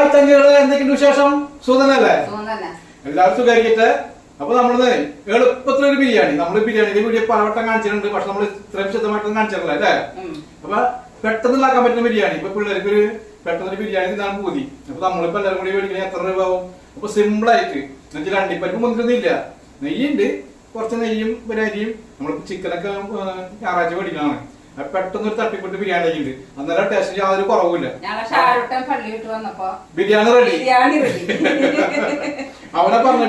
Hi തങ്കളെ എന്തൊക്കെയുണ്ട് വിശേഷം? സുഖനല്ലേ എല്ലാവരും സുഖമായിരിക്കട്ടെ അപ്പൊ നമ്മൾ എളുപ്പത്തിലൊരു ബിരിയാണി. നമ്മൾ ബിരിയാണിന്റെ വീഡിയോ പലവട്ടം കാണിച്ചിട്ടുണ്ട് പക്ഷെ നമ്മൾ ഇത്രയും വിശദമായിട്ടൊന്നും കാണിച്ചിട്ടില്ല അല്ലേ. അപ്പൊ പെട്ടെന്ന് ഉണ്ടാക്കാൻ പറ്റുന്ന ബിരിയാണി. ഇപ്പൊ പിള്ളേർക്ക് ഒരു പെട്ടെന്ന് ഒരു ബിരിയാണി തിന്നാൻ പൂതി. അപ്പൊ നമ്മളിപ്പോ എല്ലാവരും കൂടി മേടിക്കണേ എത്ര രൂപ ആവും? അപ്പൊ സിമ്പിൾ ആയിട്ട് എന്നുവെച്ചാൽ അണ്ടിപ്പരിപ്പ് മുന്തിരിന്നില്ല നെയ്യുണ്ട്. കുറച്ച് നെയ്യും ഒരു അരിയും. നമ്മളിപ്പോ ചിക്കനൊക്കെ ഞായറാഴ്ച മേടിക്കണതാണ്. അപ്പൊ പെട്ടെന്ന് ഒരു തട്ടിപ്പൊട്ട് ബിരിയാണി ഉണ്ട് അന്നേരം ടേസ്റ്റ് യാതൊരു കുറവില്ല ബിരിയാണി റെഡി അവനെ പറഞ്ഞ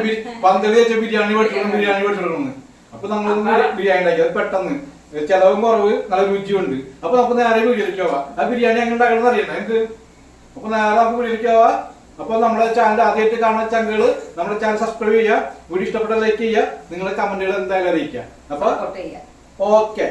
പന്തളി വെച്ച ബിരിയാണി വെട്ടിക്കണം ബിരിയാണി പഠിക്കണം അപ്പൊ നമ്മൾ ബിരിയാണി ഉണ്ടാക്കി. അത് പെട്ടെന്ന്. ചെലവും കുറവ് നല്ല രുചിയുണ്ട്. അപ്പൊ നമുക്ക് നേരെ വീട്ടിലേക്ക് പോവാം. ആ ബിരിയാണി എങ്ങനെ ഉണ്ടാക്കണം അറിയണം എനിക്ക് അപ്പൊ നേരെ നമുക്ക് വീട്ടിലേക്ക് പോവാം. അപ്പൊ നമ്മുടെ ചാനൽ ആദ്യമായിട്ട് കാണുന്ന ചങ്കുകൾ നമ്മുടെ ചാനൽ സബ്സ്ക്രൈബ് ചെയ്യുക. വീഡിയോ ഇഷ്ടപ്പെട്ട ലൈക്ക് ചെയ്യുക. നിങ്ങളുടെ കമന്റുകൾ എന്തായാലും അറിയിക്കുക. അപ്പൊ ഓക്കെ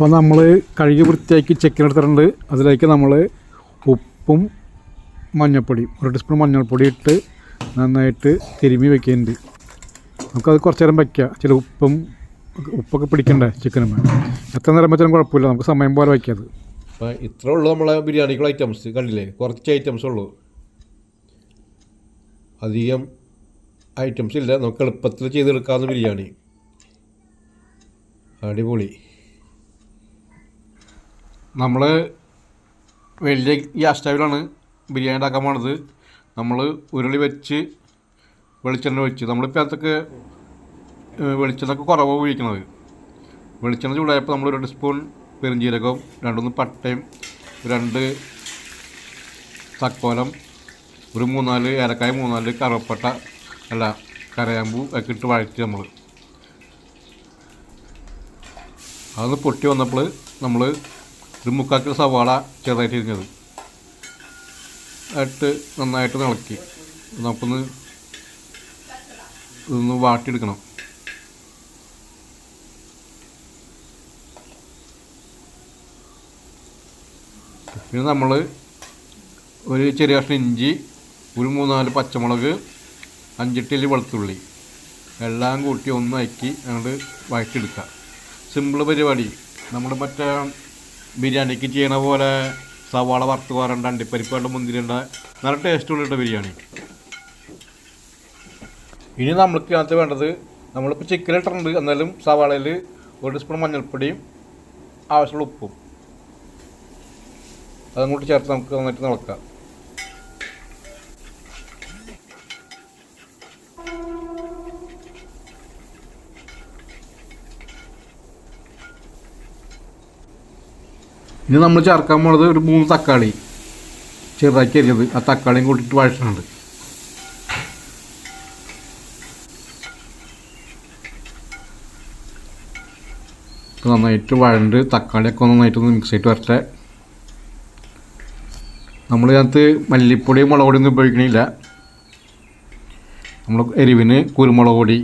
അപ്പോൾ നമ്മൾ കഴുകി വൃത്തിയാക്കി ചിക്കൻ എടുത്തിട്ടുണ്ട്. അതിലേക്ക് നമ്മൾ ഉപ്പും മഞ്ഞൾപ്പൊടിയും ഒരു ടീസ്പൂൺ മഞ്ഞൾപ്പൊടി ഇട്ട് നന്നായിട്ട് തിരുമ്മി വെക്കുന്നുണ്ട് നമുക്കത് കുറച്ച് നേരം വയ്ക്കാം ചില ഉപ്പും ഉപ്പൊക്കെ പിടിക്കണ്ടേ ചിക്കനും എത്ര നേരം വെച്ചാലും കുഴപ്പമില്ല. നമുക്ക് സമയം പോലെ വയ്ക്കാത് അപ്പം ഇത്രേ ഉള്ളൂ നമ്മളെ ബിരിയാണിക്കുള്ള ഐറ്റംസ് കണ്ടില്ലേ? കുറച്ച് ഐറ്റംസ് ഉള്ളൂ. അധികം ഐറ്റംസ് ഇല്ല. നമുക്ക് എളുപ്പത്തിൽ ചെയ്തെടുക്കാവുന്ന ബിരിയാണി. അടിപൊളി. നമ്മൾ വലിയ ഗ്യാസ് സ്റ്റവിലാണ് ബിരിയാണി ഉണ്ടാക്കാൻ പോണത്. നമ്മൾ ഉരുളി വെച്ച് വെളിച്ചെണ്ണ വെച്ച് നമ്മളിപ്പോൾ അതൊക്കെ വെളിച്ചെണ്ണൊക്കെ കുറവ് ഉപയോഗിക്കുന്നത് വെളിച്ചെണ്ണ ചൂടായപ്പോൾ നമ്മൾ രണ്ട് സ്പൂൺ പെരുംജീരകവും രണ്ടൊന്ന് പട്ടയും രണ്ട് തക്കോലം ഒരു മൂന്നാൽ ഏലക്കായ മൂന്നാൽ കറുവപ്പട്ട അല്ല കരയാമ്പൂ ഒക്കെ ഇട്ട് വഴറ്റി നമ്മൾ അതൊന്ന് പൊട്ടി വന്നപ്പോൾ നമ്മൾ ഒരു മുക്കാൽ കിലോ സവാള ചെറുതായിട്ട് ഇരിഞ്ഞത് ഇട്ട് നന്നായിട്ട് ഇളക്കി നമുക്കൊന്ന് ഇതൊന്ന് വാട്ടിയെടുക്കണം. പിന്നെ നമ്മൾ ഒരു ചെറിയ കഷ്ണം ഇഞ്ചി ഒരു മൂന്നാൽ പച്ചമുളക് അഞ്ചെട്ടിൽ വെളുത്തുള്ളി. എല്ലാം കൂട്ടി ഒന്നാക്കി അങ്ങോട്ട് വഴറ്റിയെടുക്കുക. സിമ്പിൾ പരിപാടി. നമ്മുടെ മറ്റേ ബിരിയാണിക്ക് ചെയ്യണ പോലെ സവാള വറുത്ത് കോരണ്ട അണ്ടിപ്പരിപ്പ് വേണ്ട മുന്തിരിണ്ട നല്ല ടേസ്റ്റുള്ള ബിരിയാണി. ഇനി നമ്മൾക്ക് അതിനകത്ത് വേണ്ടത് നമ്മളിപ്പോൾ ചിക്കൻ ഇട്ടിട്ടുണ്ട്. എന്നാലും സവാളയിൽ ഒരു സ്പൂൺ മഞ്ഞൾപ്പൊടിയും ആവശ്യമുള്ള ഉപ്പും. അതങ്ങോട്ട് ചേർത്ത് നമുക്ക് നന്നായിട്ട് നിളക്കാം ഇനി നമ്മൾ ചേർക്കാൻ പോണത് ഒരു മൂന്ന് തക്കാളി ചെറുതാക്കി അരിഞ്ഞത് ആ തക്കാളിയും കൂട്ടിയിട്ട് വഴറ്റുന്നുണ്ട് ഇപ്പോൾ നന്നായിട്ട് വഴണ്ട്. തക്കാളിയൊക്കെ ഒന്ന് നന്നായിട്ട് ഒന്ന് മിക്സ് ആയിട്ട് വരട്ടെ. നമ്മൾ ഇതിനകത്ത് മല്ലിപ്പൊടിയും മുളക് പൊടിയൊന്നും ഉപയോഗിക്കണില്ല. നമ്മൾ എരിവിന് കുരുമുളക് പൊടി.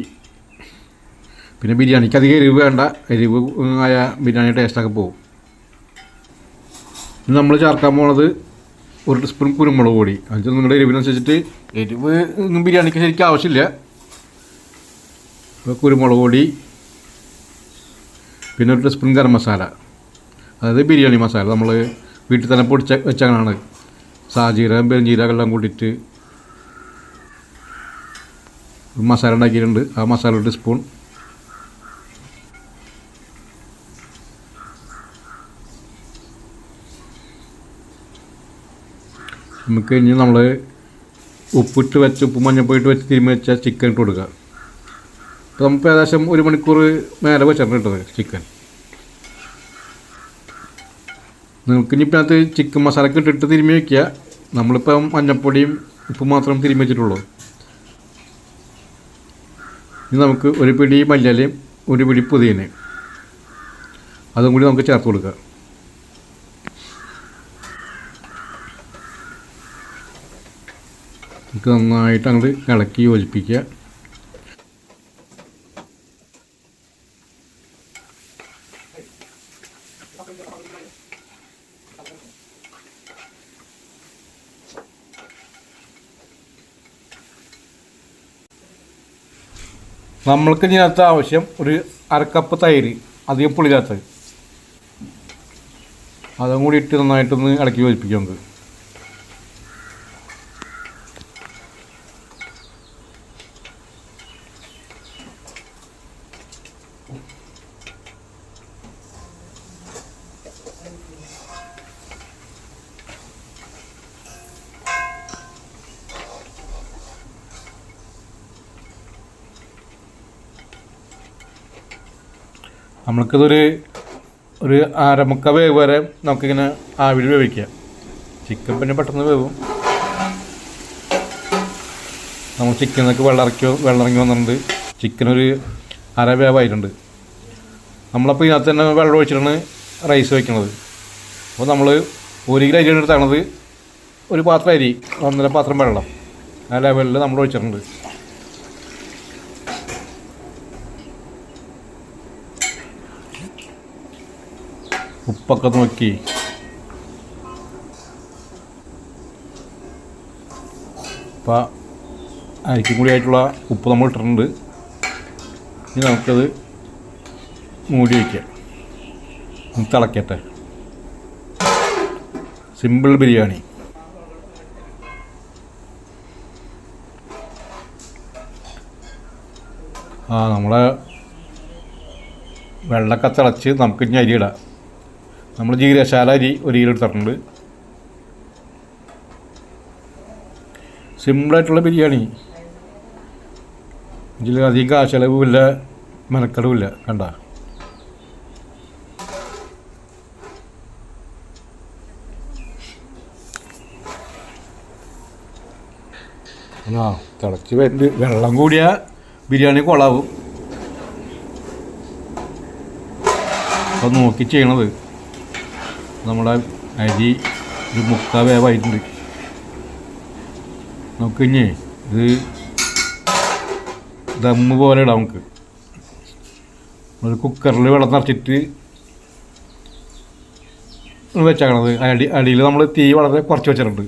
പിന്നെ ബിരിയാണിക്ക് അധികം എരിവ് വേണ്ട. എരിവ് ആയ ബിരിയാണി ടേസ്റ്റൊക്കെ പോകും നമ്മൾ ചേർക്കാൻ പോണത് ഒരു ടീസ്പൂൺ കുരുമുളക് പൊടി. അത് നിങ്ങളുടെ എരിവിനനുസരിച്ചിട്ട് എരിവ് ബിരിയാണിക്ക് ശരിക്കും ആവശ്യമില്ല. കുരുമുളക് പൊടി പിന്നെ ഒരു ടീസ്പൂൺ ഗരം മസാല. അതായത് ബിരിയാണി മസാല നമ്മൾ വീട്ടിൽ തന്നെ പൊടിച്ച വെച്ചാണ് സാജീരകം പെരുംജീരകം എല്ലാം കൂട്ടിയിട്ട് മസാല ഉണ്ടാക്കിയിട്ടുണ്ട്. ആ മസാല ഒരു ടീസ്പൂൺ നമുക്ക് ഇനി നമ്മൾ ഉപ്പിട്ട് വെച്ച് ഉപ്പ് മഞ്ഞപ്പൊടിയിട്ട് വെച്ച് തിരുമ്മി വെച്ച ചിക്കൻ ഇട്ട് കൊടുക്കുക. അപ്പോൾ നമുക്ക് ഏകദേശം ഒരു മണിക്കൂർ മേലെ വെച്ചിട്ടുണ്ട് ഇട്ടത് ചിക്കൻ നിങ്ങൾക്ക് ഇനി ഇപ്പം അതിനകത്ത് ചിക്കൻ മസാലയൊക്കെ ഇട്ടിട്ട് തിരുമ്മി വയ്ക്കുക നമ്മളിപ്പം മഞ്ഞപ്പൊടിയും ഉപ്പ് മാത്രം തിരുമ്മി വെച്ചിട്ടുള്ളൂ. ഇനി നമുക്ക് ഒരു പിടി മല്ലിയിലയും ഒരു പിടി പുതിയനയും അതും കൂടി നമുക്ക് ചേർത്ത് കൊടുക്കുക. ഇത് നന്നായിട്ട് അങ്ങോട്ട് ഇളക്കി യോജിപ്പിക്കുക. നമ്മൾക്ക് ഇതിനകത്ത് ആവശ്യം ഒരു അരക്കപ്പ് തൈര് അധികം പുളിയില്ലാത്തത്. അതും കൂടി ഇട്ട് നന്നായിട്ടൊന്ന് ഇളക്കി യോജിപ്പിക്കാം നമ്മൾക്കിതൊരു ഒരു അരമുക്ക വേവ് വരെ നമുക്കിങ്ങനെ ആവിയിൽ വേവിക്കാം ചിക്കൻ പിന്നെ പെട്ടെന്ന് വേവും. നമ്മൾ ചിക്കനൊക്കെ വെള്ളം ഇറക്കി വെള്ളം ഇറങ്ങി വന്നിട്ടുണ്ട്. ചിക്കൻ ഒരു അര വേവായിട്ടുണ്ട്. നമ്മളപ്പോൾ ഇതിനകത്ത് തന്നെ വെള്ളം ഒഴിച്ചിട്ടാണ് റൈസ് വയ്ക്കുന്നത് അപ്പോൾ നമ്മൾ ഒരു കിലോ അരി എടുത്താണത് ഒരു പാത്രം അരി ഒന്നര പാത്രം വെള്ളം. ആ ലെവലിൽ നമ്മൾ ഒഴിച്ചിട്ടുണ്ട്. ഉപ്പൊക്കെ നോക്കി. അപ്പം അരിക്കും കൂടി ആയിട്ടുള്ള ഉപ്പ് നമ്മൾ ഇട്ടിട്ടുണ്ട്. ഇനി നമുക്കത് മൂടി വയ്ക്കാം തിളക്കട്ടെ. സിമ്പിൾ ബിരിയാണി. ആ നമ്മളെ വെള്ളമൊക്കെ തിളച്ച് നമുക്ക് ഇനി അരി നമ്മൾ ജീരകശാല അരി ഒരു കിലോ എടുത്തിട്ടുണ്ട്. സിമ്പിളായിട്ടുള്ള ബിരിയാണി. ഇതിൽ അധികം കാശലവുമില്ല മെനക്കെടുമില്ല കണ്ട. ആ തിളച്ച് വെള്ളം കൂടിയ ബിരിയാണി കൊളാവും. അത് നോക്കി ചെയ്യണത്. നമ്മുടെ അരി ഒരു മുക്കാ വേവായിട്ടുണ്ട്. നമുക്ക് ഇനി ഇത് ദമ്മ് പോലെ ഇടാം നമുക്ക്. ഒരു കുക്കറിൽ വെള്ളം നിറച്ചിട്ട് വെച്ചേക്കണത്. അടി അടിയിൽ നമ്മൾ തീ വളരെ കുറച്ച് വെച്ചിട്ടുണ്ട്.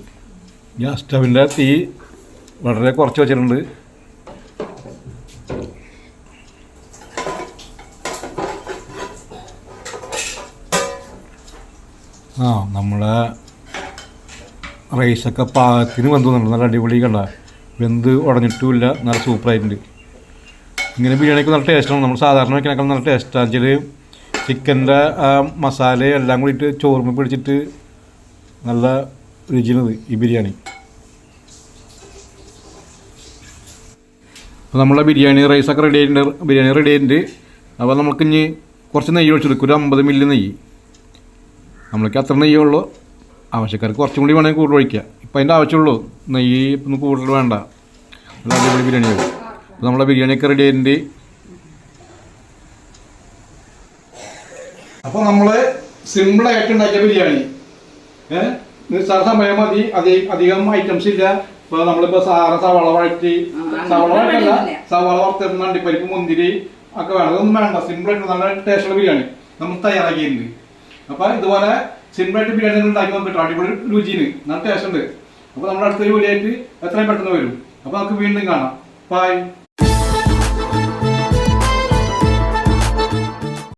ഗ്യാസ് സ്റ്റവിന്റെ തീ വളരെ കുറച്ച് വെച്ചിട്ടുണ്ട്. ആ നമ്മളെ റൈസൊക്കെ പാകത്തിന് വെന്തുന്നുണ്ട് നല്ല അടിപൊളി കണ്ട. വെന്ത് ഉടഞ്ഞിട്ടുമില്ല. നല്ല സൂപ്പറായിട്ടുണ്ട്. ഇങ്ങനെ ബിരിയാണിക്ക് നല്ല ടേസ്റ്റാണ് നമ്മൾ സാധാരണ വയ്ക്കണേക്കാൾ നല്ല ടേസ്റ്റാണ് വെച്ചാൽ ചിക്കന്റെ മസാല എല്ലാം കൂടിയിട്ട് ചോർമ്മ പിടിച്ചിട്ട് നല്ല രുചിയുള്ളത് ഈ ബിരിയാണി. അപ്പോൾ നമ്മളെ ബിരിയാണി റൈസൊക്കെ റെഡി ആയിട്ടുണ്ട്. ബിരിയാണി റെഡി ആയിട്ടുണ്ട്. അപ്പോൾ നമുക്ക് ഇനി കുറച്ച് നെയ്യ് ഒഴിച്ചെടുക്കും. ഒരു അമ്പത് മില്ലി നെയ്യ്. നമ്മൾക്ക് അത്ര നെയ്യേ ഉള്ളൂ. ആവശ്യക്കാർക്ക് കുറച്ചും കൂടി വേണമെങ്കിൽ കൂടുതൽ ഒഴിക്കുക ഇപ്പം അതിന്റെ ആവശ്യമുള്ളൂ. നെയ്യ് ഇപ്പം കൂടുതൽ വേണ്ട. നല്ല അടിപൊളി ബിരിയാണി ആവും അപ്പോൾ നമ്മളെ ബിരിയാണിയൊക്കെ റെഡി ആയിട്ടുണ്ട്. അപ്പോൾ നമ്മൾ സിമ്പിൾ ആയിട്ട് ഉണ്ടാക്കിയ ബിരിയാണി. ഏഹ് നിസ്സാര സമയം മതി. അധികം അധികം ഐറ്റംസ് ഇല്ല. ഇപ്പൊ നമ്മളിപ്പോ സാറ സവള വഴറ്റി സവള വഴറ്റല്ല. സവള വറുത്തിരുന്ന അണ്ടിപ്പരിപ്പ് മുന്തിരി ഒക്കെ വേണം. അതൊന്നും വേണ്ട. സിമ്പിൾ ആയിട്ട് നല്ല ടേസ്റ്റുള്ള ബിരിയാണി. നമ്മൾ തയ്യാറാക്കിയിട്ടുണ്ട്. അപ്പൊ ഇതുപോലെ സിമ്പിളായിട്ട് ബിരിയാണി ഉണ്ടാക്കി നോക്കിട്ടോ അടിപൊളി രുചിന് നല്ല ടേസ്റ്റ് ഉണ്ട്. അപ്പൊ നമ്മുടെ അടുത്തൊരു വീഡിയോ ആയിട്ട് എത്രയും പെട്ടെന്ന് വരും. അപ്പൊ നമുക്ക് വീണ്ടും കാണാം. ബൈ